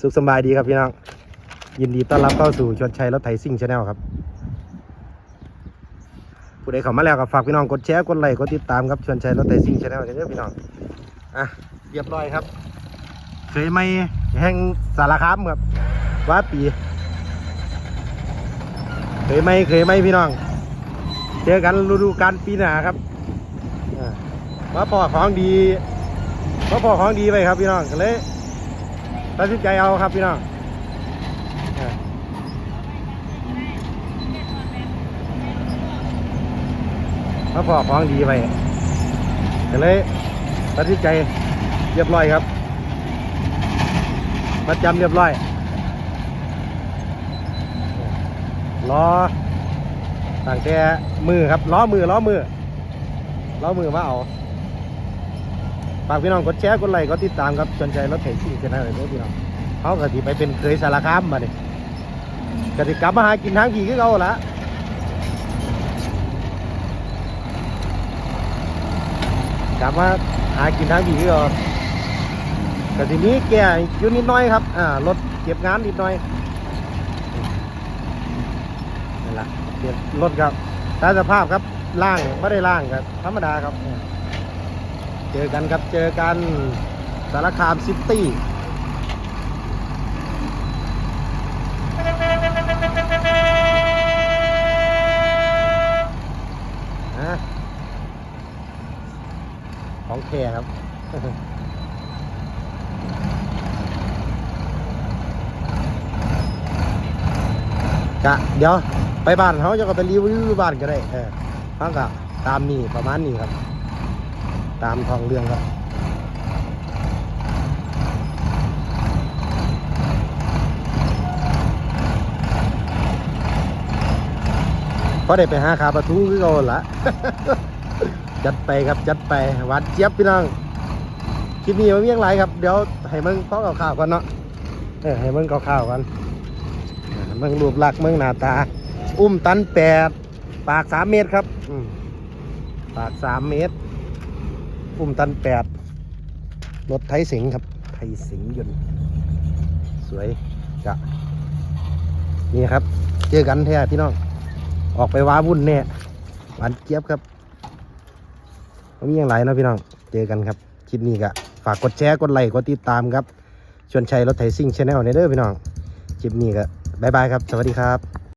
สุขสบายดีครับพี่น้อง ยินดีต้อนรับเข้าสู่ชวนชัยรถไถซิ่งชาแนลครับ ผู้ใดเข้ามาแล้วก็ฝากพี่น้องกดแชร์กดไลค์กดติดตามครับชวนชัยรถไถซิ่งชาแนลเด้อพี่น้องอะเรียบร้อยครับเคยไม่แห่งสารคามครับว่าปีเคยไม่เคยไม่พี่น้อง เจอกันฤดูกาลปีหนาครับอ่ามาพอของดีมาพอของดีไปครับพี่น้องก็เลย ตัดสินใจเอาครับพี่น้องอ่ามาพอของดีไปก็เลยตัดสินใจเรียบร้อยครับประจำเรียบร้อยรอตั้งแต่มือครับล้อมือล้อมือล้อมือมาเอา ฝากพี่น้องกดแชร์กดไลค์กดติดตามครับสนใจรถเทคซิ่งกันได้เลยพี่น้องเขากติไปเป็นเคยสารคามมาดิกติกลับมาหากินทางขี่คือเขาละกลับมาหากินทางขี่คือเขาแต่ทีนี้แกอยู่นิดน้อยครับอ่ารถเก็บงานนิดน่อยนั่นแหละเปลี่ยนรถครับตาสภาพครับล่างไม่ได้ล่างครับธรรมดาครับ เจอกันครับ เจอกันสารคามซิตี้อะของแท้ครับกะเดี๋ยวไปบ้านเขาจะก็ไปรีวิวบ้านก็ได้เออเขาก็ตามนี่ประมาณนี้ครับ ตามทองเรื่องครับพอได้ไปหาขาประตูคือเขาหั่นละจัดไปครับจัดไปวานเจี๊ยบพี่น้องคลิปนี้มันมีอย่างไรครับ เดี๋ยวให้มึงพ้อกับข่าวกันเนาะเออให้มึงกับข่าวกันมืองรูปลักษณ์มืองหน้าตา อุ้มตันแปดปากสามเมตรครับปากสามเมตร อุ้มตันแปดรถไทยสิงห์ครับ ไทยสิงห์ยนต์ สวยกะนี่ครับ เจอกันแท้พี่น้อง ออกไปว้าวุ่นแน่หวานเจี๊ยบครับไม่มีอย่างไรนะพี่น้อง เจอกันครับ คลิปนี้ก็ฝากกดแชร์กดไลค์กดติดตามครับ ชวนชัยรถไถซิ่งชาแนลในเด้อพี่น้อง คลิปนี้ก็บายบายครับ สวัสดีครับ